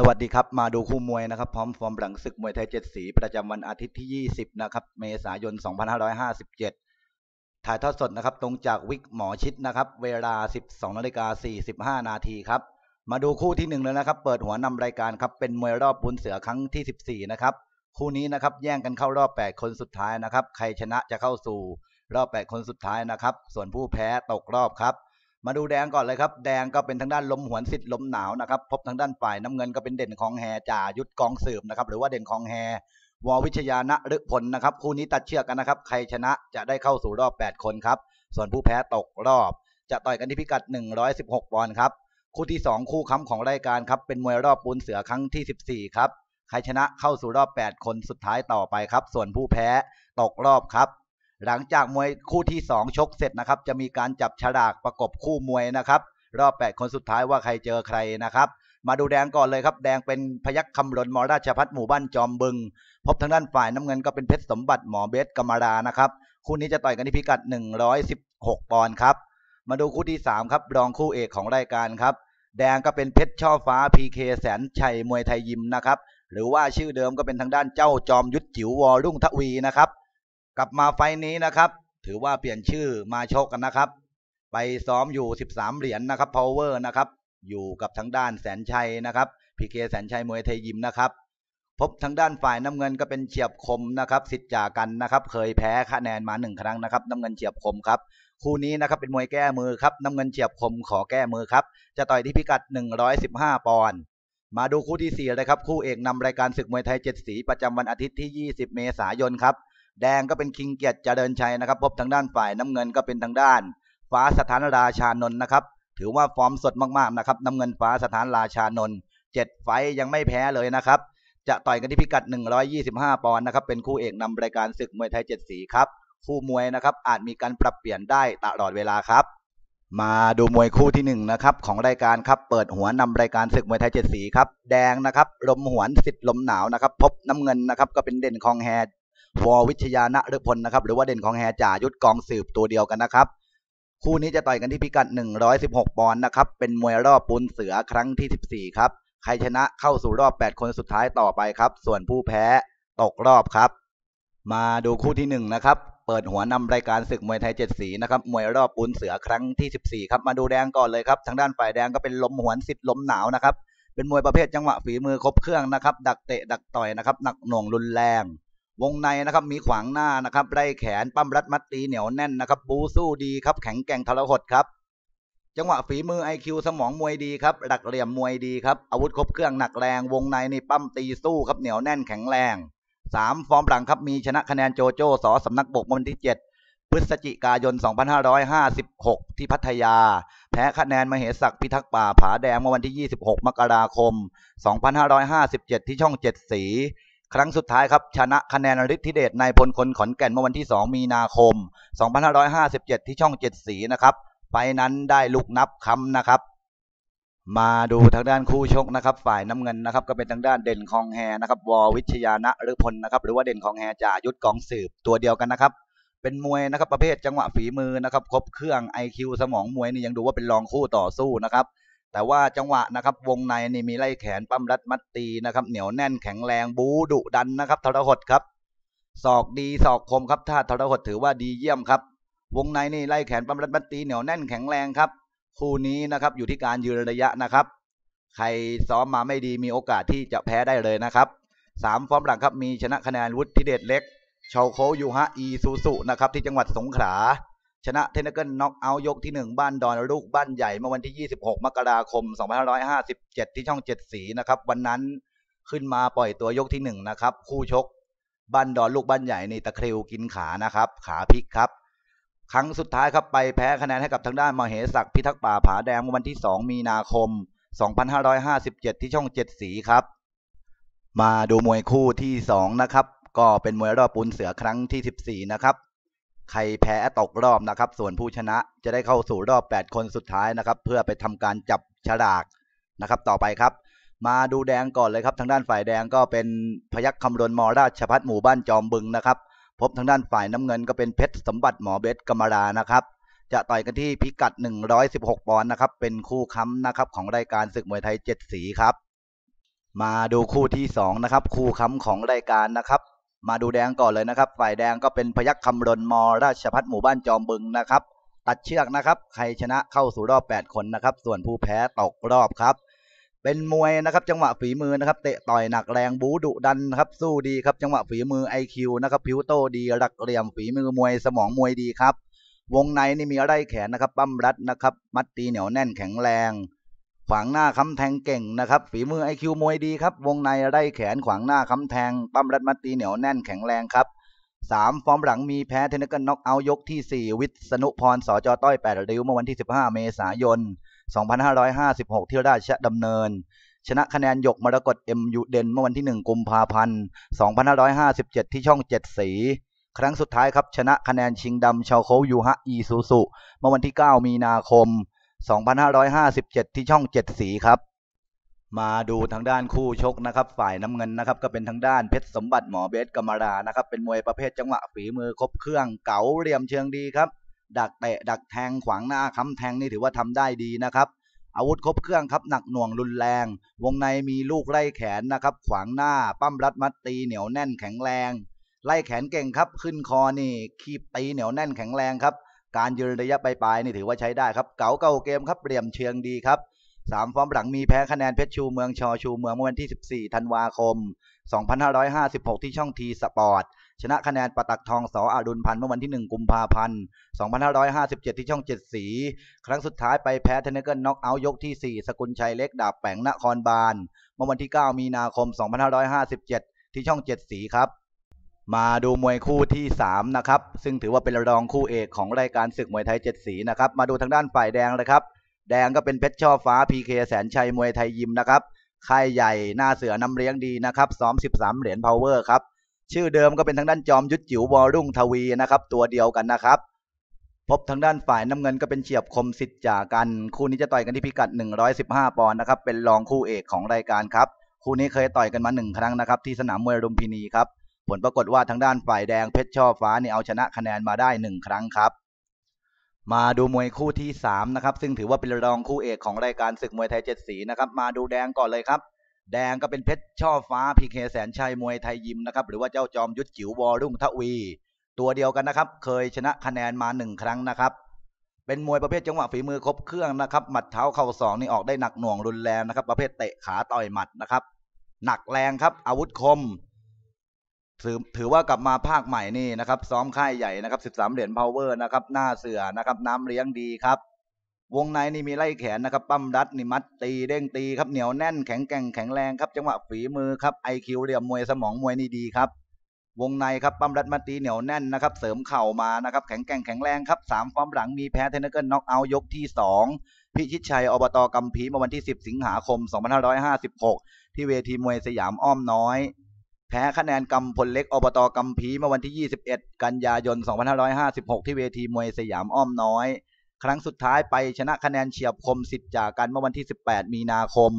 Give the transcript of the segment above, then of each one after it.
สวัสดีครับ มาดูคู่มวยนะครับพร้อมฟอร์มหลังศึกมวยไทยเจ็ดสีประจำวันอาทิตย์ที่ 20 นะครับ เมษายน 2557 ถ่ายทอดสดนะครับ ตรงจากวิกหมอชิดนะครับ เวลา 12นาฬิกา45 นาทีครับ มาดูคู่ที่หนึ่งเลยนะครับ เปิดหัวนำรายการครับ เป็นมวยรอบปุนเสือครั้งที่ 14 นะครับ คู่นี้นะครับแย่งกันเข้ารอบ 8 คนสุดท้ายนะครับ ใครชนะจะเข้าสู่รอบ 8 คนสุดท้ายนะครับ ส่วนผู้แพ้ตกรอบครับ มาดูแดงก่อนเลยครับ แดงก็เป็นทางด้านลมหวนสิทธิ์ลมหนาวนะครับ พบทางด้านฝ่ายน้ำเงินก็เป็นเด่นของแฮจ่ายุทธกองสืบนะครับ หรือว่าเด่นของแฮววิชยาณฤพลนะครับ คู่นี้ตัดเชือกกันนะครับ ใครชนะจะได้เข้าสู่รอบ 8 คนครับ ส่วนผู้แพ้ตกรอบ จะต่อยกันที่พิกัด 116ปอนด์ครับ คู่ที่ 2 คู่ค้ำของรายการครับเป็นมวยรอบปูนเสือครั้งที่ 14 ครับ ใครชนะเข้าสู่รอบ 8 คนสุดท้ายต่อไปครับ ส่วนผู้แพ้ตกรอบครับ หลังจากมวยคู่ที่ 2 ชกเสร็จนะครับ จะมีการจับฉลากประกบคู่มวยนะครับ รอบ 8 คนสุดท้ายว่าใครเจอใครนะครับ มาดูแดงก่อนเลยครับ แดงเป็นพยัคฆ์คำรณมอราชพัฒหมู่บ้านจอมบึง พบทางด้านฝ่ายน้ำเงินก็เป็นเพชรสมบัติหมอเบสกมารานะครับ คู่นี้จะต่อยกันที่พิกัด 116 ปอนด์ครับ มาดูคู่ที่ 3 ครับรองคู่เอกของรายการครับ แดงก็เป็นเพชรช่อฟ้า PK แสนชัยมวยไทยยิมนะครับ หรือว่าชื่อเดิมก็เป็นทางด้านเจ้าจอมยุทธจิ๋ววอรุ่งทวีนะครับ กลับมาไฟนี้นะครับ ถือว่าเปลี่ยนชื่อมาชกกันนะครับ ไปซ้อมอยู่ 13 เหรียญนะครับ power นะครับ อยู่กับทางด้านแสนชัยนะครับ PK แสนชัยมวยไทยยิมนะครับ พบทางด้านฝ่ายน้ำเงินก็เป็นเฉียบคมนะครับ สิทธิ์จากันนะครับ เคยแพ้คะแนนมาหนึ่งครั้งนะครับ น้ำเงินเฉียบคมครับคู่นี้นะครับเป็นมวยแก้มือครับน้ำเงินเฉียบคมขอแก้มือครับ จะต่อยที่พิกัด 115 ปอนด์มาดูคู่ที่4เลยครับ คู่เอกนำรายการศึกมวยไทยเจ็ดสีประจำวันอาทิตย์ที่ 20 เมษายนครับ แดงก็เป็นคิงเกียรติเจริญชัยนะครับ พบทางด้านฝ่ายน้ำเงินก็เป็นทางด้าน ฟ้าสถานราชานนท์นะครับ ถือว่าฟอร์มสดมากๆนะครับน้ำเงินฟ้าสถานราชานนท์เจ็ดไฟยังไม่แพ้เลยนะครับ จะต่อยกันที่พิกัด 125 ปอนด์นะครับ เป็นคู่เอกนำรายการศึกมวยไทยเจ็ดสีครับคู่มวยนะครับอาจมีการปรับเปลี่ยนได้ตลอดเวลาครับ มาดูมวยคู่ที่หนึ่งนะครับของรายการครับเปิดหัวนำรายการศึกมวยไทยเจ็ดสีครับแดงนะครับลมหวนสิทธิ์ลมหนาวนะครับ พบน้ำเงินนะครับก็เป็นเด่นคองแฮ วอวิชยาณฤพลนะครับ หรือว่าเด่นของแฮจ่ายุทธกองสืบตัวเดียวกันนะครับ คู่นี้จะต่อยกันที่พิกัด 116 ปอนด์นะครับ เป็นมวยรอบปูนเสือครั้งที่ 14 ครับ ใครชนะเข้าสู่รอบ 8 คนสุดท้ายต่อไปครับ ส่วนผู้แพ้ตกรอบครับ มาดูคู่ที่ 1 นะครับ เปิดหัวนำรายการศึกมวยไทยเจ็ดสีนะครับ มวยรอบปูนเสือครั้งที่ 14 ครับ มาดูแดงก่อนเลยครับ ทางด้านฝ่ายแดงก็เป็นลมหวนสิทธิ์ลมหนาวนะครับ เป็นมวยประเภทจังหวะฝีมือครบเครื่องนะครับ ดักเตะดักต่อยนะครับ หนักหน่วงรุนแรง วงในนะครับมีขวางหน้านะครับไล่แขนปั้มรัดมัดตีเหนียวแน่นนะครับ บูสู้ดีครับ แข็งแกร่งทรหดครับ จังหวะฝีมือ IQ สมองมวยดีครับหลักเหลี่ยมมวยดีครับอาวุธครบเครื่องหนักแรง วงในนี่ปั้มตีสู้ครับเหนียวแน่นแข็งแรงสามฟอร์มหลังครับมีชนะคะแนนโจโจ้สอสำนักบกเมื่อวันที่7พฤศจิกายน 2556 ที่พัทยา แพ้คะแนนมเหศักพิทักษ์ป่าผาแดงเมื่อวันที่ 26 มกราคม 2557 ที่ช่องเจ็ดสี ครั้งสุดท้ายครับชนะคะแนนฤทธิเดชนายพลคนขอนแก่นเมื่อวันที่ 2 มีนาคม 2557 ที่ช่องเจ็ดสีนะครับ ไฟนั้นได้ลูกนับคำนะครับ มาดูทางด้านคู่ชกนะครับ ฝ่ายน้ำเงินนะครับ ก็เป็นทางด้านเด่นคองแฮนะครับวอวิชยาณฤพลนะครับ หรือว่าเด่นคองแฮจ่ายุทธกองสืบตัวเดียวกันนะครับ เป็นมวยนะครับประเภทจังหวะฝีมือนะครับ ครบเครื่อง IQ สมองมวยนี่ยังดูว่าเป็นรองคู่ต่อสู้นะครับ แต่ว่าจังหวะนะครับวงในนี่มีไล่แขนปั้มรัดมัดตีนะครับ เหนียวแน่นแข็งแรงบูดุดันนะครับทรหดครับศอกดีศอกคมครับถ้าทรหดถือว่าดีเยี่ยมครับ วงในนี่ไล่แขนปั้มรัดมัดตีเหนียวแน่นแข็งแรงครับคู่นี้นะครับอยู่ที่การยืนระยะนะครับ ใครซ้อมมาไม่ดีมีโอกาสที่จะแพ้ได้เลยนะครับสามฟอร์มหลังครับมีชนะคะแนนวุฒิเดชเล็กชาวโคยูฮะอีซูซุนะครับที่จังหวัดสงขลา ชนะเทนเกิลน็อกเอาท์ยกที่ 1 บ้านดอนลูกบ้านใหญ่เมื่อวันที่ 26 มกราคม 2557 ที่ช่องเจ็ดสีนะครับ วันนั้นขึ้นมาปล่อยตัวยกที่ 1 นะครับ คู่ชกบ้านดอนลูกบ้านใหญ่นี่ตะคริวกินขานะครับ ขาพลิกครับ ครั้งสุดท้ายครับไปแพ้คะแนนให้กับทางด้านมเหศักดิ์พิทักษ์ป่าผาแดงเมื่อวันที่ 2 มีนาคม 2557 ที่ช่องเจ็ดสีครับ มาดูมวยคู่ที่ 2 นะครับ ก็เป็นมวยรอบปูนเสือครั้งที่ 14 นะครับ ใครแพ้ตกรอบนะครับ ส่วนผู้ชนะจะได้เข้าสู่รอบ 8 คนสุดท้ายนะครับ เพื่อไปทำการจับฉลากนะครับ ต่อไปครับ มาดูแดงก่อนเลยครับ ทางด้านฝ่ายแดงก็เป็นพยัคฆ์คำรณมอราชพัฒหมู่บ้านจอมบึงนะครับ พบทางด้านฝ่ายน้ำเงินก็เป็นเพชรสมบัติหมอเบสกรรมรานะครับ จะต่อยกันที่พิกัด 116 ปอนด์นะครับ เป็นคู่ค้ำนะครับของรายการศึกมวยไทย 7 สีครับ มาดูคู่ที่สองนะครับคู่ค้ำของรายการนะครับ มาดูแดงก่อนเลยนะครับ ฝ่ายแดงก็เป็นพยัคฆ์คำรณมราชพัฒหมู่บ้านจอมบึงนะครับ ตัดเชือกนะครับ ใครชนะเข้าสู่รอบ 8 คนนะครับ ส่วนผู้แพ้ตกรอบครับ เป็นมวยนะครับ จังหวะฝีมือนะครับ เตะต่อยหนักแรงบูดุดันนะครับ สู้ดีครับ จังหวะฝีมือ IQ นะครับ พิวโตดีรักเหลี่ยมฝีมือมวยสมองมวยดีครับ วงในนี่มีไร่แขนนะครับ ปั้มรัดนะครับ มัดตีเหนียวแน่นแข็งแรง ขวางหน้าค้ำแทงเก่งนะครับ ฝีมือ IQ มวยดีครับ วงในไร่แขนขวางหน้าค้ำแทง ปั้มรัดมัดตีเหนียวแน่นแข็งแรงครับสามฟอร์มหลังมีแพ้เทนนิสกันน็อกเอาท์ยกที่สี่วิษณุพรสจต้อยแปดริ้วเมื่อวันที่ 15 เมษายน 2556 ที่ราชดำเนิน ชนะคะแนนยกมรกตเอ็มยูเดนเมื่อวันที่ 1 กุมภาพันธ์ 2557 ที่ช่องเจ็ดสีครั้งสุดท้ายครับชนะคะแนนชิงดำชาวโคยูฮะอีซูซุเมื่อวันที่ 9 มีนาคม 2557 ที่ช่องเจ็ดสีครับ มาดูทางด้านคู่ชกนะครับ ฝ่ายน้ำเงินนะครับ ก็เป็นทางด้านเพชรสมบัติหมอเบสกมรานะครับ เป็นมวยประเภทจังหวะฝีมือครบเครื่องเก๋าเหลี่ยมเชิงดีครับ ดักเตะดักแทงขวางหน้าค้ำแทงนี่ถือว่าทำได้ดีนะครับอาวุธครบเครื่องครับหนักหน่วงรุนแรง วงในมีลูกไล่แขนนะครับ ขวางหน้าปั้มรัดมัดตีเหนียวแน่นแข็งแรง ไล่แขนเก่งครับ ขึ้นคอนี่คีบตีเหนียวแน่นแข็งแรงครับ การยืนระยะปลายๆนี่ถือว่าใช้ได้ครับ เก๋าเก่าเกมครับเหลี่ยมเชิงดีครับสามฟอร์มหลังมีแพ้คะแนนเพชรชูเมืองชอชูเมืองเมื่อวันที่ 14 ธันวาคม 2556 ที่ช่องทีสปอร์ตชนะคะแนนปะตักทองสออาดุลพันธ์เมื่อวันที่ 1 กุมภาพันธ์ 2557 ที่ช่องเจ็ดสี ครั้งสุดท้ายไปแพ้เทนเนเกิลน็อกเอาท์ยกที่ 4 สกุลชัยเล็กดาบแปงนครบาล เมื่อวันที่ 9 มีนาคม 2557 ที่ช่องเจ็ดสีครับ มาดูมวยคู่ที่ 3 นะครับ ซึ่งถือว่าเป็นรองคู่เอกของรายการศึกมวยไทยเจ็ดสีนะครับ มาดูทางด้านฝ่ายแดงเลยครับ แดงก็เป็นเพชรช่อฟ้า PK แสนชัยมวยไทยยิมนะครับค่ายใหญ่หน้าเสือน้ำเลี้ยงดีนะครับซ้อม 13 เหรียญพาวเวอร์ครับ ชื่อเดิมก็เป็นทางด้านจอมยุทธจิ๋ววอรุ่งทวีนะครับ ตัวเดียวกันนะครับ พบทางด้านฝ่ายน้ำเงินก็เป็นเฉียบคมสิทธิ์จ่ากัน คู่นี้จะต่อยกันที่พิกัด 115 ปอนด์นะครับ เป็นรองคู่เอกของรายการครับ คู่นี้เคยต่อยกันมาหนึ่งครั้งนะครับ ที่สนามมวยรุมพินีครับ ผลปรากฏว่าทางด้านฝ่ายแดงเพชรช่อฟ้านี่เอาชนะคะแนนมาได้หนึ่งครั้งครับ มาดูมวยคู่ที่3นะครับ ซึ่งถือว่าเป็นรองคู่เอกของรายการศึกมวยไทยเจ็ดสีนะครับ มาดูแดงก่อนเลยครับ แดงก็เป็นเพชรช่อฟ้าพีเคแสนชัยมวยไทยยิมนะครับ หรือว่าเจ้าจอมยุทธจิ๋ววอรุ่งทวี ตัวเดียวกันนะครับ เคยชนะคะแนนมาหนึ่งครั้งนะครับเป็นมวยประเภทจังหวะฝีมือครบเครื่องนะครับ หมัดเท้าเข่าสองนี่ออกได้หนักหน่วงรุนแรงนะครับ ประเภทเตะขาต่อยหมัดนะครับ หนักแรงครับ อาวุธคม ถือถือว่ากลับมาภาคใหม่นี่นะครับซ้อมค่ายใหญ่นะครับ 13 เหรียญพาวเวอร์นะครับหน้าเสือนะครับ น้ำเลี้ยงดีครับ วงในนี่มีไล่แขนนะครับ ปั้มรัดนี่มัดตีเด้งตีครับเหนียวแน่นแข็งแกร่งแข็งแรงครับ จังหวะฝีมือครับไอคิวเหลี่ยมมวยสมองมวยนี่ดีครับ วงในครับปั้มรัดมัดตีเหนียวแน่นนะครับ เสริมเข่ามานะครับ แข็งแกร่งแข็งแรงครับสามฟอร์มหลังมีแพ้เทนเนอร์เกิลน็อกเอายกที่สองพิชิตชัยอบตกัมพีเมื่อวันที่ 10 สิงหาคม 2556 ที่เวทีมวยสยามอ้อมน้อย แพ้คะแนนกำพลเล็กอบตกัมพีเมื่อวันที่ 21 กันยายน 2556 ที่เวทีมวยสยามอ้อมน้อย ครั้งสุดท้ายไปชนะคะแนนเฉียบคมสิทธิ์จากกันเมื่อวันที่ 18 มีนาคม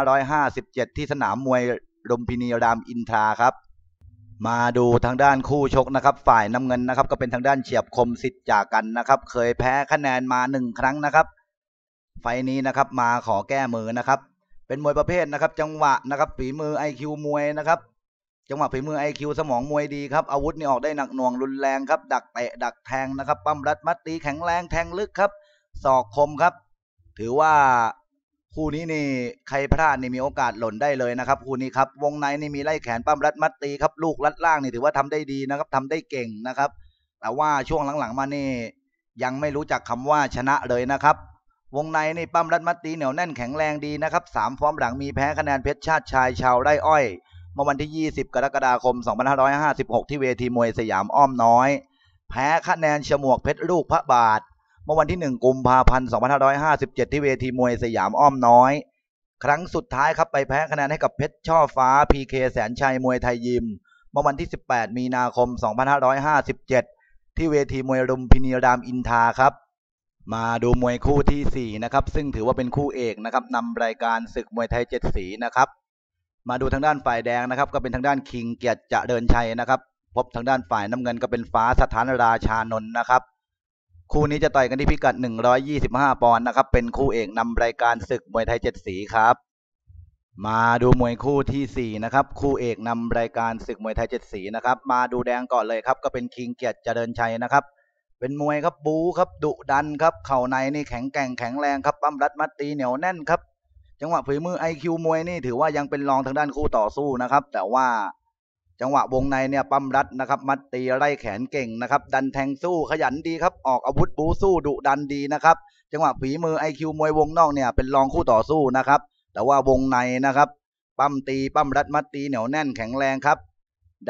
2557 ที่สนามมวยรุมพินีรามอินทราครับ มาดูทางด้านคู่ชกนะครับ ฝ่ายน้ำเงินนะครับ ก็เป็นทางด้านเฉียบคมสิทธิ์จากกันนะครับ เคยแพ้คะแนนมาหนึ่งครั้งนะครับ ไฟล์นี้นะครับมาขอแก้มือนะครับ เป็นมวยประเภทนะครับ จังหวะนะครับฝีมือ IQ มวยนะครับ จังหวะฝีมือ IQ สมองมวยดีครับอาวุธนี่ออกได้หนักหน่วงรุนแรงครับ ดักเตะดักแทงนะครับปั้มรัดมัดตีแข็งแรงแทงลึกครับศอกคมครับ ถือว่าคู่นี้นี่ใครพลาดนี่มีโอกาสหล่นได้เลยนะครับคู่นี้ครับวงในนี่มีไล่แขนปั้มรัดมัดตีครับลูกรัดล่างนี่ถือว่าทำได้ดีนะครับทำได้เก่งนะครับ แต่ว่าช่วงหลังๆมานี่ยังไม่รู้จักคำว่าชนะเลยนะครับ วงในนี่ปั้มรัดมัดตีเหนียวแน่นแข็งแรงดีนะครับสามฟอร์มหลังมีแพ้คะแนนเพชรชาติชายชาวไร่อ้อย เมื่อวันที่ 20 กรกฎาคม 2556 ที่เวทีมวยสยามอ้อมน้อย แพ้คะแนนฉมวกเพชรลูกพระบาท เมื่อวันที่ 1 กุมภาพันธ์ 2557 ที่เวทีมวยสยามอ้อมน้อย ครั้งสุดท้ายครับไปแพ้คะแนนให้กับเพชรช่อฟ้า PK แสนชัยมวยไทยยิม เมื่อวันที่ 18 มีนาคม 2557 ที่เวทีมวยรุมพินีรามอินทาครับ มาดูมวยคู่ที่ 4 นะครับ ซึ่งถือว่าเป็นคู่เอกนะครับนำรายการศึกมวยไทยเจ็ดสีนะครับ มาดูทางด้านฝ่ายแดงนะครับ ก็เป็นทางด้านคิงเกียรติเจริญชัยนะครับ พบทางด้านฝ่ายน้ำเงินก็เป็นฟ้าสถานราชานนท์นะครับ คู่นี้จะต่อยกันที่พิกัด 125 ปอนด์นะครับ เป็นคู่เอกนำรายการศึกมวยไทยเจ็ดสีครับ มาดูมวยคู่ที่สี่นะครับ คู่เอกนำรายการศึกมวยไทยเจ็ดสีนะครับ มาดูแดงก่อนเลยครับ ก็เป็นคิงเกียรติเจริญชัยนะครับ เป็นมวยครับบูครับดุดันครับ เข่าในนี่แข็งแกร่งแข็งแรงครับปั้มรัดมัดตีเหนียวแน่นครับ จังหวะฝีมือไอคิวมวยนี่ถือว่ายังเป็นรองทางด้านคู่ต่อสู้นะครับ แต่ว่าจังหวะวงในเนี่ยปั้มรัดนะครับมัดตีไล่แขนเก่งนะครับ ดันแทงสู้ขยันดีครับ ออกอาวุธบูสู้ดุดันดีนะครับ จังหวะฝีมือไอคิวมวยวงนอกเนี่ยเป็นรองคู่ต่อสู้นะครับ แต่ว่าวงในนะครับ ปั้มตีปั้มรัดมัดตีเหนียวแน่นแข็งแรงครับ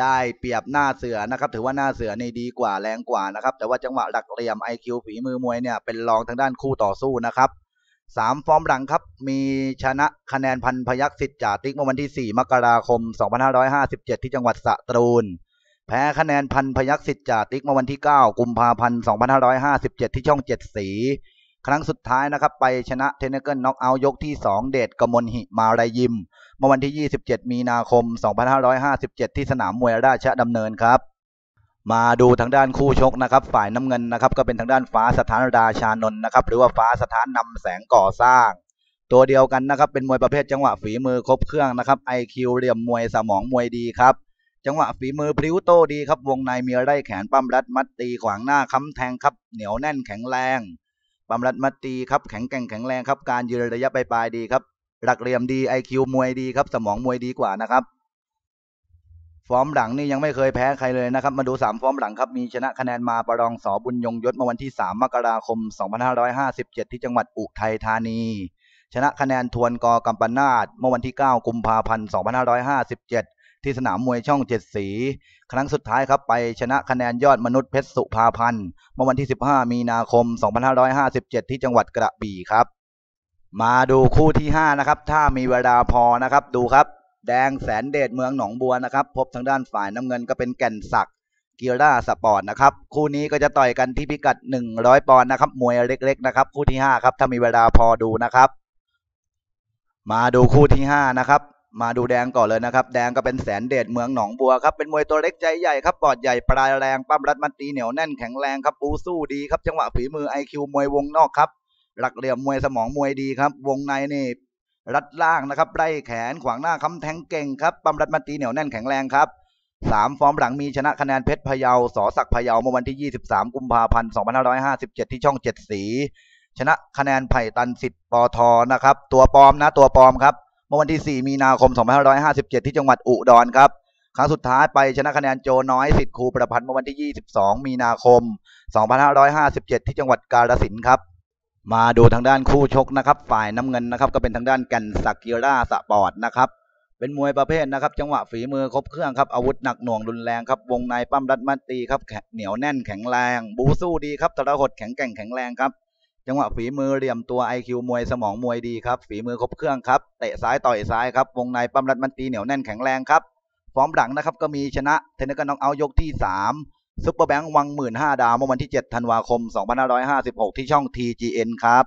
ได้เปรียบหน้าเสือนะครับถือว่าหน้าเสือนี่ดีกว่าแรงกว่านะครับแต่ว่าจังหวะหลักเหลี่ยมไอคิวฝีมือมวยเนี่ยเป็นรองทางด้านคู่ต่อสู้นะครับสามฟอร์มหลังครับมีชนะคะแนนพันพยักษ์สิทธิ์จ่าติ๊กเมื่อวันที่ 4 มกราคม 2557 ที่จังหวัดสตูล แพ้คะแนนพันพยักษ์สิทธิ์จ่าติ๊กเมื่อวันที่ 9 กุมภาพันธ์ 2557 ที่ช่องเจ็ดสี ครั้งสุดท้ายนะครับไปชนะเทนเนเกิลน็อกเอาท์ยกที่ 2 เดชกมลหิมารายยิม เมื่อวันที่ 27 มีนาคม 2557 ที่สนามมวยราชดำเนินครับ มาดูทางด้านคู่ชกนะครับ ฝ่ายน้ำเงินนะครับ ก็เป็นทางด้านฟ้าสถานราชานนท์นะครับ หรือว่าฟ้าสถานนำแสงก่อสร้าง ตัวเดียวกันนะครับ เป็นมวยประเภทจังหวะฝีมือครบเครื่องนะครับ IQ เหลี่ยมมวยสมองมวยดีครับจังหวะฝีมือพริ้วโตดีครับ วงในมีไร่แขนปั้มรัดมัดตีขวางหน้าค้ำแทงครับ เหนียวแน่นแข็งแรงปั้มรัดมัดตีครับแข็งแกร่งแข็งแรงครับ การยืนระยะปลายๆดีครับ หลักเหลี่ยมดี IQ มวยดีครับ สมองมวยดีกว่านะครับ ฟอร์มหลังนี่ยังไม่เคยแพ้ใครเลยนะครับ มาดูสามฟอร์มหลังครับ มีชนะคะแนนมาประรองสอบุญยงยศเมื่อวันที่3มกราคม2557ที่จังหวัดอุทัยธานีชนะคะแนนทวนกอกัมปนาตเมื่อวันที่ 9 กุมภาพันธ์ 2557 ที่สนามมวยช่องเจ็ดสี ครั้งสุดท้ายครับไปชนะคะแนนยอดมนุษย์เพชรสุภาพันธ์ เมื่อวันที่ 15 มีนาคม 2557 ที่จังหวัดกระบี่ครับ มาดูคู่ที่ 5 นะครับ ถ้ามีเวลาพอนะครับ ดูครับ แดงแสนเดชเมืองหนองบัวนะครับ พบทางด้านฝ่ายน้ำเงินก็เป็นแก่นศักกีราสปอร์ตนะครับ คู่นี้ก็จะต่อยกันที่พิกัด 100 ปอนด์นะครับ มวยเล็กๆนะครับ คู่ที่ 5 ครับ ถ้ามีเวลาพอดูนะครับ มาดูคู่ที่ 5 นะครับ มาดูแดงก่อนเลยนะครับ แดงก็เป็นแสนเดชเมืองหนองบัวครับ เป็นมวยตัวเล็กใจใหญ่ครับ ปอดใหญ่ปลายแรง ปั้มรัดมันตีเหนียวแน่นแข็งแรงครับ ปูสู้ดีครับ จังหวะฝีมือ IQ มวยวงนอกครับ หลักเหลี่ยมมวยสมองมวยดีครับ วงในนี่รัดล่างนะครับไล่แขนขวางหน้าค้ำแทงเก่งครับปั๊มรัดมัตีเหนียวแน่นแข็งแรงครับสามฟอร์มหลังมีชนะคะแนนเพชรพะเยาสอศักพะเยาเมื่อวันที่ 23 กุมภาพันธ์ 2557 ที่ช่องเจ็ดสี ชนะคะแนนไผ่ตันสิทธิ์ปอทนะครับ ตัวปลอมนะตัวปลอมครับ เมื่อวันที่ 4 มีนาคม 2557 ที่จังหวัดอุดรครับ ครั้งสุดท้ายไปชนะคะแนนโจน้อยสิทธิ์ครูประพันธ์เมื่อวันที่ 22 มีนาคม 2557 ที่จังหวัดกาฬสินธุ์ครับ มาดูทางด้านคู่ชกนะครับ ฝ่ายน้ำเงินนะครับ ก็เป็นทางด้านแกันสักกิร่าสปอร์ตนะครับ เป็นมวยประเภทนะครับ จังหวะฝีมือครบเครื่องครับอาวุธหนักหน่วงรุนแรงครับวงในปั้มรัดมัดตีครับเหนียวแน่นแข็งแรง บูสู้ดีครับทระหดแข็งแกร่งแข็งแรงครับ จังหวะฝีมือเหลี่ยมตัว IQ มวยสมองมวยดีครับฝีมือครบเครื่องครับเตะซ้ายต่อยซ้ายครับวงในปั้มรัดมันตีเหนียวแน่นแข็งแรงครับฟอร์มหลังนะครับก็มีชนะเทนเนอร์กันน็อกเอายกที่3 ซุปเปอร์แบงค์วังหมื่นห้าดาวเมื่อวันที่ 7 ธันวาคม 2556 ที่ช่อง TGN ครับ